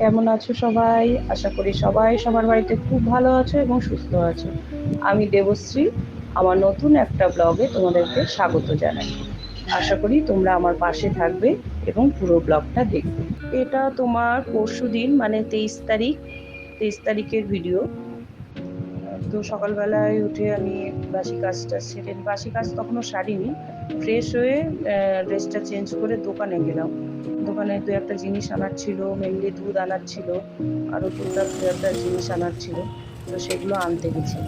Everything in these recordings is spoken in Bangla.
কেমন আছো সবাই? আশা করি সবাই সবার বাড়িতে খুব ভালো আছো এবং সুস্থ আছো। আমি দেবশ্রী আমার নতুন একটা ব্লগে তোমাদেরকে স্বাগত জানাই। আশা করি তোমরা আমার পাশে থাকবে এবং পুরো ব্লগটা দেখবে। এটা তোমার পরশু দিন মানে তেইশ তারিখ তেইশ তারিখের ভিডিও তো সকালবেলায় উঠে আমি বাসি কাজটা সেরে বাসি কাজ তখনও সারিনি। ফ্রেশ হয়ে ড্রেসটা চেঞ্জ করে দোকানে গেলাম। দোকানে দু একটা জিনিস আনার ছিল মেনলি দুধ আনার ছিল, আরও টুকটাক দু একটা জিনিস আনার ছিল, তো সেগুলো আনতে গেছি।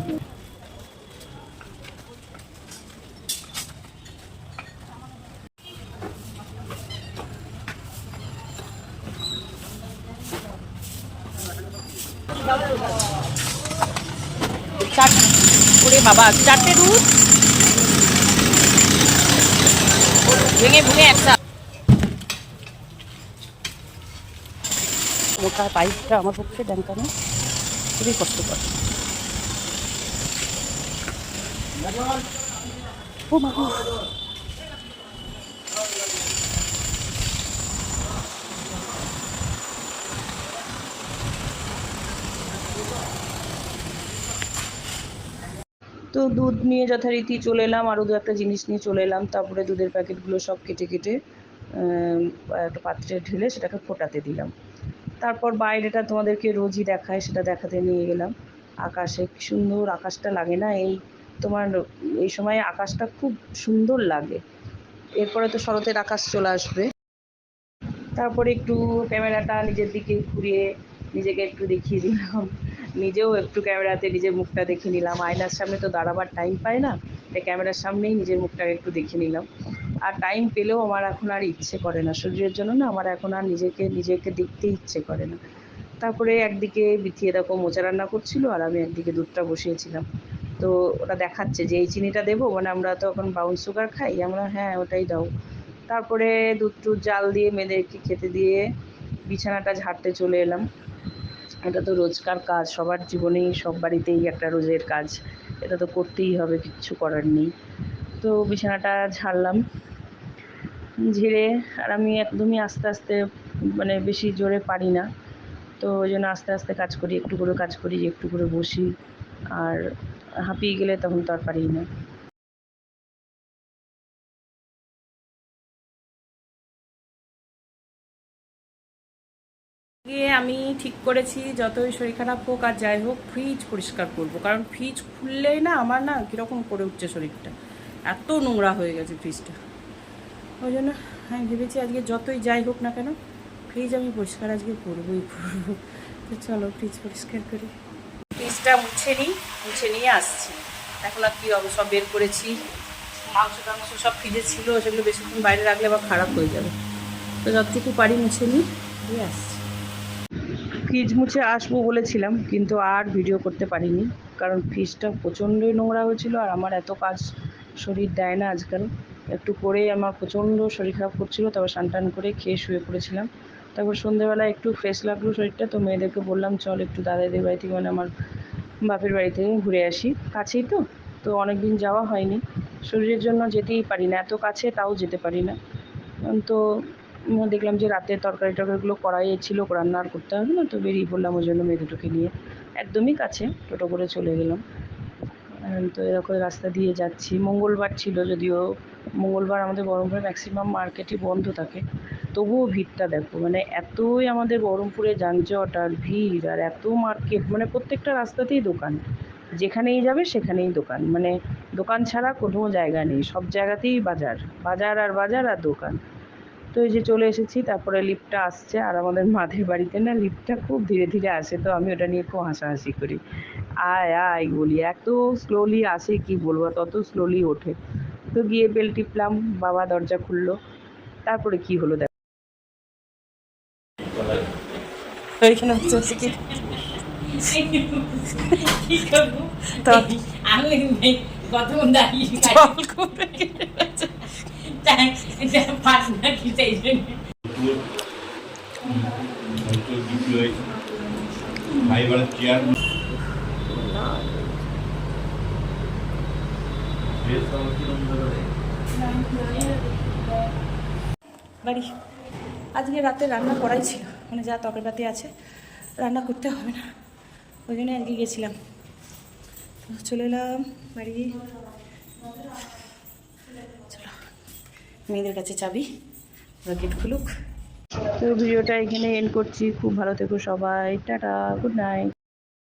চার ওরে বাবা, চারটে দুধ? ভেঙে ভেঙে একটা মোটা পাইপটা আমার পক্ষে ড্যাঙ্কানো খুবই কষ্টকর ও মা। তো দুধ নিয়ে যথারীতি চলে এলাম, আরও দু একটা জিনিস নিয়ে চলে এলাম। তারপরে দুধের প্যাকেটগুলো সব কেটে কেটে একটা পাত্রে ঢেলে সেটাকে ফোটাতে দিলাম। তারপর বাইরেটা তোমাদেরকে রোজই দেখায়, সেটা দেখাতে নিয়ে গেলাম। আকাশে কি সুন্দর আকাশটা লাগে না? এই তোমার, এই সময় আকাশটা খুব সুন্দর লাগে। এরপরে তো শরতের আকাশ চলে আসবে। তারপরে একটু ক্যামেরাটা নিজের দিকে ঘুরিয়ে নিজেকে একটু দেখিয়ে দিলাম। নিজেও একটু ক্যামেরাতে নিজের মুখটা দেখে নিলাম। আয়নার সামনে তো দাঁড়াবার টাইম পাই না, তাই ক্যামেরার সামনেই নিজের মুখটাকে একটু দেখে নিলাম। আর টাইম পেলেও আমার এখন আর ইচ্ছে করে না, শরীরের জন্য না আমার এখন আর নিজেকে নিজেকে দেখতে ইচ্ছে করে না। তারপরে একদিকে বিথিয়ে দেখো মোচা রান্না করছিল আর আমি একদিকে দুধটা বসিয়েছিলাম। তো ওটা দেখাচ্ছে যে এই চিনিটা দেবো মানে আমরা তো এখন ব্রাউন সুগার খাই, আমরা হ্যাঁ ওটাই দাও। তারপরে দুধ টুধ জাল দিয়ে, মেয়েদেরকে খেতে দিয়ে বিছানাটা ঝাড়তে চলে এলাম। এটা তো রোজকার কাজ, সবার জীবনেই, সব বাড়িতেই একটা রোজের কাজ। এটা তো করতেই হবে, কিচ্ছু করার নেই। তো বিছানাটা ঝাড়লাম, ঝেড়ে, আর আমি একদমই আস্তে আস্তে মানে বেশি জোরে পারি না। তো ওই জন্য আস্তে আস্তে কাজ করি, একটু করে কাজ করি, একটু করে বসি। আর হাঁপিয়ে গেলে তখন তো আর পারি না। গিয়ে আমি ঠিক করেছি, যতই শরীর খারাপ হোক আর যাই হোক ফ্রিজ পরিষ্কার করব। কারণ ফ্রিজ খুললেই না আমার না কীরকম করে উঠছে শরীরটা। এত নোংরা হয়ে গেছে ফ্রিজটা ওই জন্য আমি ভেবেছি আজকে যতই যাই হোক না কেন ফ্রিজ আমি পরিষ্কার আজকে করবোই করব। তো চলো ফ্রিজ পরিষ্কার করি। ফ্রিজটা মুছে নিই, মুছে নিয়ে আসছি। এখন আর কী হবে, সব বের করেছি। মাংস টাংস সব ফ্রিজে ছিল, সেগুলো বেশিক্ষণ বাইরে রাখলে আবার খারাপ হয়ে যাবে। তো যতটুকু পারি মুছে নিই আসছি। ফ্রিজ মুছে আসব বলেছিলাম, কিন্তু আর ভিডিও করতে পারিনি। কারণ ফ্রিজটা প্রচণ্ডই নোংরা হয়েছিল আর আমার এত কাজ শরীর দেয় না আজকাল। একটু করেই আমার প্রচণ্ড শরীর খারাপ করছিল, তারপর টান করে খেয়ে শুয়ে পড়েছিলাম। তারপর সন্ধ্যেবেলা একটু ফ্রেশ লাগল শরীরটা, তো মেয়েদেরকে বললাম, চল একটু দাদাদের বাড়ি থেকে মানে আমার বাপের বাড়ি থেকে ঘুরে আসি। কাছেই তো তো অনেক দিন যাওয়া হয়নি। শরীরের জন্য যেতেই পারি না, এত কাছে তাও যেতে পারি না। তো দেখলাম যে রাতের তরকারি টরকারিগুলো কড়াই ছিল রান্না আর করতে হবে না, তো বেরিয়ে পড়লাম ওই জন্য মেয়ে দুটোকে নিয়ে। একদমই কাছে, টোটো করে চলে গেলাম। তো এরকম রাস্তা দিয়ে যাচ্ছি। মঙ্গলবার ছিল যদিও, মঙ্গলবার আমাদের বহরমপুরে ম্যাক্সিমাম মার্কেটই বন্ধ থাকে। তবুও ভিড়টা দেখো মানে এতই আমাদের বহরমপুরে যানজট আর ভিড় আর এত মার্কেট মানে প্রত্যেকটা রাস্তাতেই দোকান। যেখানেই যাবে সেখানেই দোকান মানে দোকান ছাড়া কোনো জায়গা নেই। সব জায়গাতেই বাজার বাজার আর বাজার আর দোকান। তো এই যে চলে এসেছি তারপরে লিফটটা আসছে আর আমাদের মাদের বাড়িতে না লিফটটা খুব ধীরে ধীরে আসে তো আমি ওটা নিয়ে খুব হাসাহাসি করি। আয় আয় বলি এত স্লোলি আসে কি বলব তত স্লোলি ওঠে। তো গিয়ে বেল টিপলাম বাবা দরজা খুললো তারপরে কি হলো দেখ। এখানে হচ্ছে কি? আমি বাড়ি। আজকে রাতে রান্না করাই ছিল মানে যা তরকারি আছে, রান্না করতে হবে না। ওই জন্য আজকে গেছিলাম। চলে এলাম বাড়ি। মেয়েদের কাছে চাবি। ওরা গেট খুলুক। তো ভিডিওটা এখানে এন্ড করছি। খুব ভালো থেকো সবাই। Tata good night